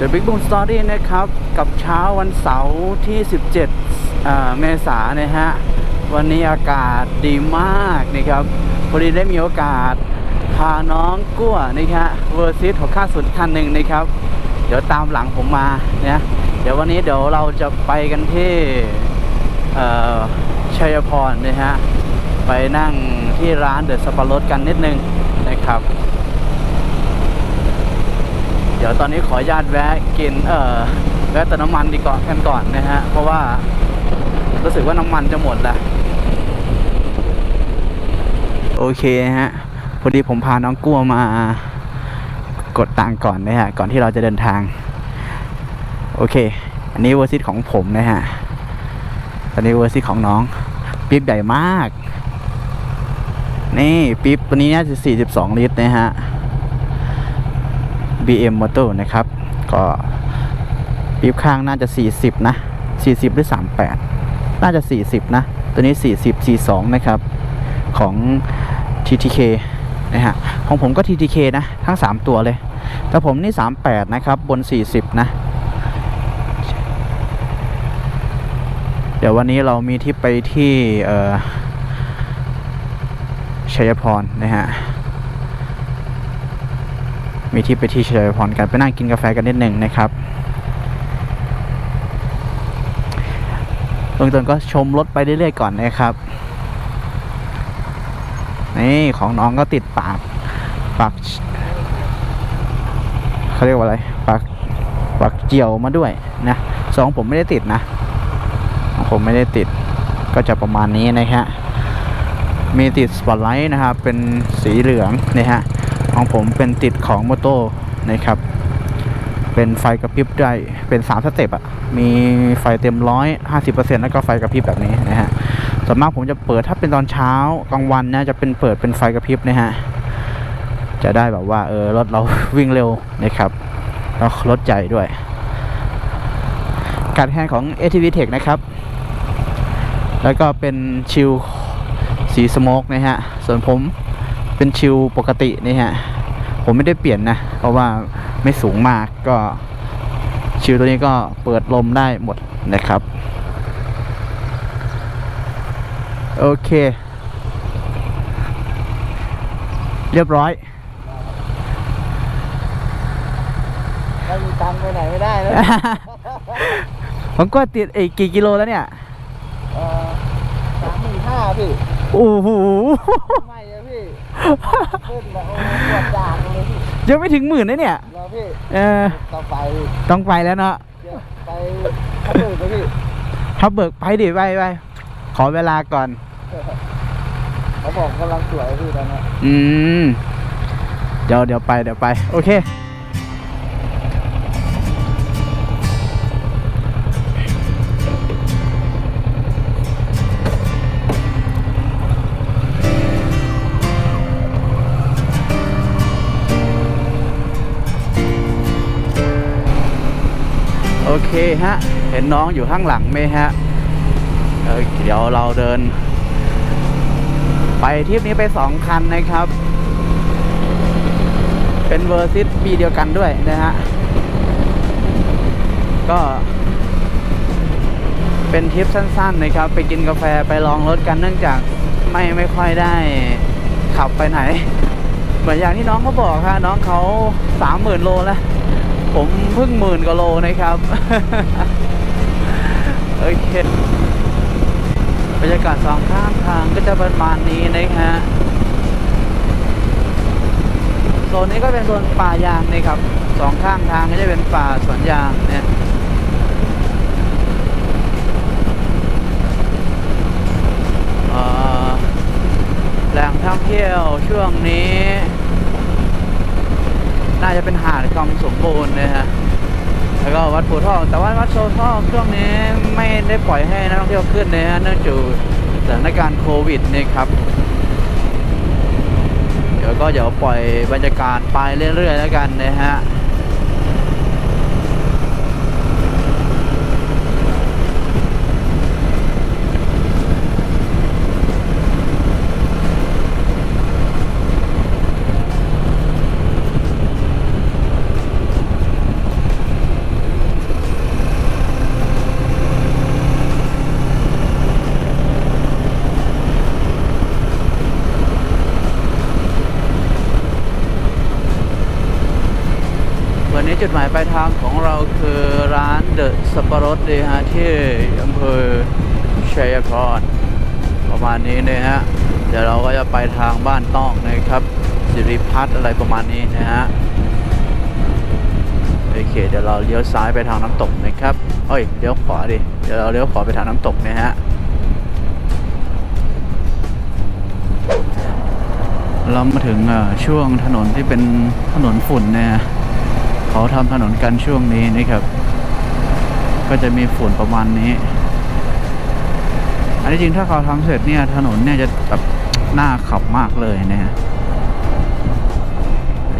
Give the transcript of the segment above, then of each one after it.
The Big Boom Story นะครับ กับเช้าวันเสาร์ที่ 17 เมษายนนะฮะ วันนี้อากาศดีมากนะครับ พอดีได้มีโอกาส พาน้องกั้วนะครับเวอร์ซิสของข้าสุดคันหนึ่งนะครับ เดี๋ยวตามหลังผมมาเนี่ยเดี๋ยววันนี้เดี๋ยวเราจะไปกันที่เอ่อชัยพรนะฮะ ไปนั่งที่ร้านเดอะสปาร์รสกันนิดนึงนะครับ ดี๋ยวตอนนี้ขออนุญาตแวะกินเอ่อแวะเติมน้ำมันดีก่อนกันก่อนนะฮะ เพราะว่ารู้สึกว่าน้ำมันจะหมดล้วโอเคฮะ พอดีผมพาน้องกลัวมากดตังก่อนนะฮะ ก่อนที่เราจะเดินทาง โอเค อันนี้เวอร์ซิตของผมนะฮะอันนี้เวอร์ซิตของน้องปิ๊บใหญ่มาก นี่ปิ๊บตัวนี้น่าจะ42 ลิตรนะฮะ BM Motor นะครับ ก็ปี๊บข้างน่าจะ 40 นะ 40 หรือ 38 น่าจะ 40 นะ ตัวนี้ 40 42 นะครับ ของ TTK นะฮะ ของผมก็ TTK นะ ทั้ง 3 ตัวเลย แต่ผมนี่ 38 นะครับ บน 40 นะ เดี๋ยววันนี้เรามีที่ไปที่เออชัยพรนะฮะ มีที่ไปที่ชัยพรกันไปนั่งกินกาแฟกันนิดหนึ่งนะครับเบื้องต้นก็ชมรถไปเรื่อยๆก่อนนะครับ นี่ของน้องก็ติดปากปากเขาเรียกว่าอะไรปากปากเจียวมาด้วยนะสองผมไม่ได้ติดนะ ผมไม่ได้ติดก็จะประมาณนี้นะฮะมีติดสปอตไลท์นะครับเป็นสีเหลืองนะฮะ ของผมเป็นติดของโมโต้นะครับ เป็นไฟกระพริบได้เป็น3สเต็ปอะมีไฟเต็มร้อยห้าสิบเปอร์เซ็นต์แล้วก็ไฟกระพริบแบบนี้นะฮะส่วนมากผมจะเปิดถ้าเป็นตอนเช้ากลางวันนะจะเป็นเปิดเป็นไฟกระพริบนะฮะจะได้แบบว่าเออรถเราวิ่งเร็วนะครับแล้วรถใหญ่ด้วย การแข่งของ ATV Tech นะครับ แล้วก็เป็นชิลสีสโมกนะฮะ ส่วนผม เป็นชิลปกตินี่ฮะ ผมไม่ได้เปลี่ยนนะ เพราะว่าไม่สูงมากก็ ชิลตัวนี้ก็เปิดลมได้หมดนะครับ โอเค เรียบร้อยไม่มีตังค์ไปไหนไม่ได้แล้ว ผมก็ติดอีกกี่กิโลแล้วเนี่ยเออสามหมื่นห้าพี่ โอ้โหไม่อะพี่ขึ้นแบบโอ้ปวดจางเล ยพี่ยังไม่ถึงหมื่นนะเนี่ยรอพี่เออต่อไปพี่ต้องไปแล้วเนาะเดี๋ยวไปพักผ่อนนะพี่เขาเบิกไปดิไปไปขอเวลาก่อนเขาบอกกำลังสวยพี่ตอนนี้อืมเดี๋ยวเดี๋ยวไปเดี๋ยวไป โอเค ฮะ เห็นน้องอยู่ข้างหลังไหมฮะเเดี๋ยวเราเดิน ไปทริปนี้ไปสองคันนะครับ เป็นเวอร์ซิตปีเดียวกันด้วยนะฮะ ก็เป็นทริปสั้นๆนะครับ ไปกินกาแฟไปลองรถกันเนื่องจากไม่ไม่ค่อยได้ขับไปไหน เหมือนอย่างที่น้องเขาบอกค่ะน้องเขาสามหมื่นโลแล้ว ผมเพิ่งหมื่นกว่าโลนะครับ โอเค บรรยากาศสองข้างทางก็จะประมาณนี้นะฮะ โซนนี้ก็เป็นโซนป่ายางนะครับ สองข้างทางก็จะเป็นป่าสวนยางเนี่ยเอ่อแหล่งท่องเที่ยวช่วงนี้ จะเป็นหาดคำสมบูรณ์นะฮะแล้วก็วัดโพธิ์ทองแต่ว่าวัดโชว์ทองช่วงนี้ไม่ได้ปล่อยให้นักท่องเที่ยวขึ้นนะฮะเนื่องจากสถานการณ์โควิดนี่ครับ เดี๋ยวก็เดี๋ยวปล่อยบรรยากาศไปเรื่อยๆแล้วกันนะฮะ วั นนี้จุดหมายปลายทางของเราคือร้านเดอะสับปะรดเลยฮะที่อำเภอชัยพรประมาณนี้นะฮะเดี๋ยวเราก็จะไปทางบ้านต้องนะครับสิริพัฒน์อะไรประมาณนี้นะฮะโอเคเดี๋ยวเราเลี้ยวซ้ายไปทางน้ำตกนะครับเอ้ยเลี้ยวขวาดิเดี๋ยวเราเลี้ยวขวาไปทางน้ำตกนะฮะเรามาถึงช่วงถนนที่เป็นถนนฝุ่นเนี่ย เขาทำถนนกันช่วงนี้นะครับ ก็จะมีฝุ่นประมาณนี้ อันที่จริงถ้าเขาทำเสร็จเนี่ยถนนเนี่ยจะแบบน่าขับมากเลยนะฮะ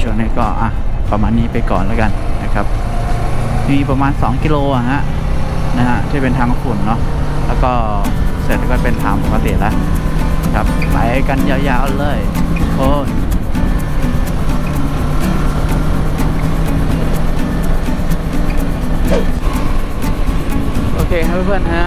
ช่วงนี้ก็อะประมาณนี้ไปก่อนแล้วกันนะครับ มีประมาณ 2 กิโลอะฮะนะฮะที่เป็นทางฝุ่นเนาะแล้วก็เสร็จก็เป็นทางปกติแล้วครับไปกันยาวๆเลยโอ้ คครับเพื่อนๆฮะ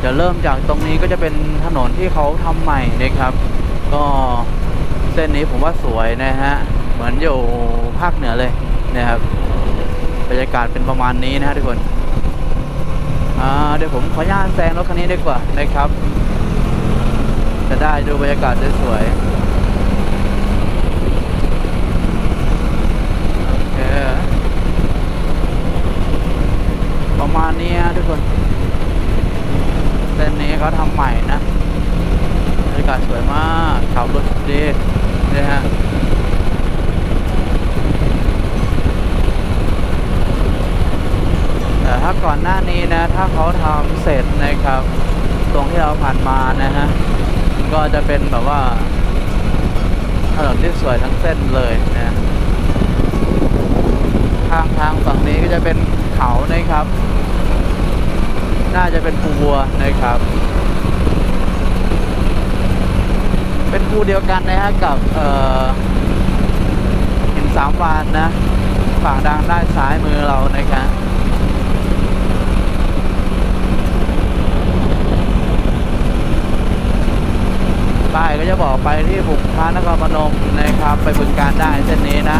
เดี๋ยวเริ่มจากตรงนี้ก็จะเป็นถนนที่เขาทำใหม่นะครับ ก็เส้นนี้ผมว่าสวยนะฮะเหมือนอยู่ภาคเหนือเลยนะครับบรรยากาศเป็นประมาณนี้นะฮะทุกคนอ่าเดี๋ยวผมขออนุญาตแซงรถคันนี้ดีกว่านะครับ จะได้ดูบรรยากาศสวยๆโอเคประมาณนี้ฮะทุกคนเส้นนี้เขาทำใหม่นะ บรรยากาศสวยมากขับรถดีนะฮะ แต่ถ้าก่อ นะ ถ้าเขาทำเสร็จนะครับ ตรงที่เราผ่านมานะฮะ ก็จะเป็นแบบว่าถนนที่สวยทั้งเส้นเลยนะทางทางฝั่งนี้ก็จะเป็นเขานะครับ น่าจะเป็นภูวัวนะครับ เป็นภูเดียวกันนะฮะกับเอ่อหินสามวานนะ ฝั่งด้านด้านซ้ายมือเรานะครับ ป้ายก็จะบอกไปที่บุกพระนครพนมนะครับ ไปบึงการได้เส้นนี้นะ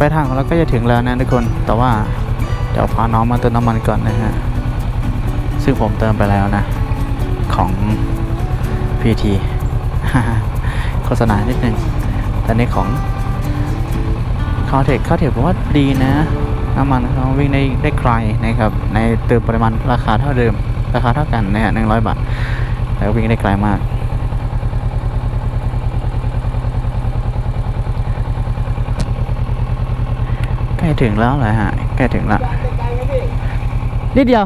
ปลายทางของเราก็จะถึงแล้วนะทุกคน แต่ว่าเดี๋ยวพาน้องมาเติมน้ำมันก่อนนะฮะ ซึ่งผมเติมไปแล้วนะ ของ PT โฆษณานิดนึง แต่ในของคาเทคคาเทคผมว่าดีนะ น้ำมันเขาวิ่งได้ได้ไกลนะครับ ในเติมปริมาณราคาเท่าเดิม ราคาเท่ากันนะฮะหนึ่งร้อยบาท แต่วิ่งได้ไกลมาก ล้ถึงแล้วแหละฮะใกล้ถึงแล้วนิดเดียว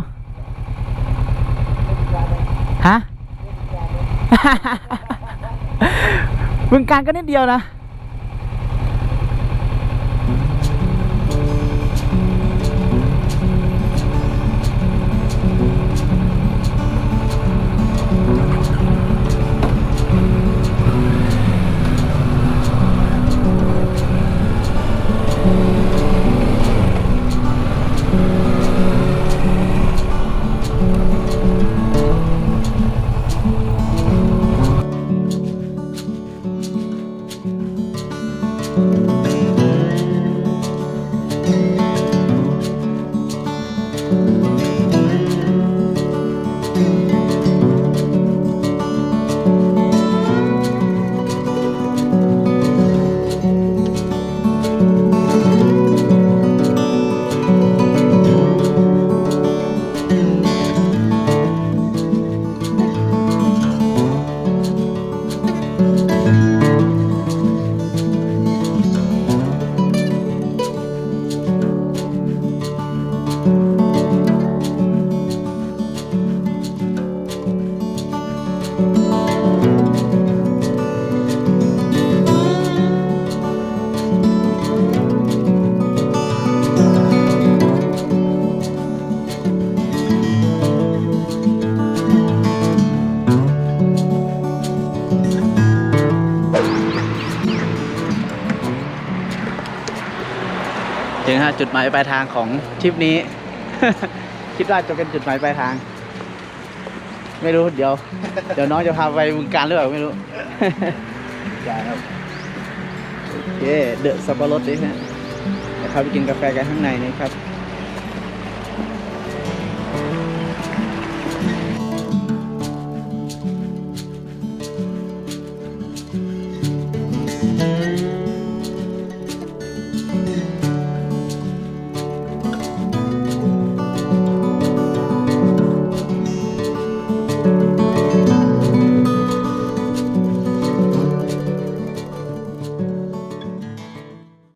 ฮะบึงการก็นิดเดียวนะ ถึงฮะจุดหมายปลายทางของทริปนี้ คิดว่าจะเป็นจุดหมายปลายทาง ไม่รู้เดี๋ยว เดี๋ยวน้องจะพาไปบึงการหรือเปล่าไม่รู้ใช่ครับโอเคเดอะสับปะรดดิฮะเดี๋ยวพาไปกินกาแฟกันข้างในนี่ครับ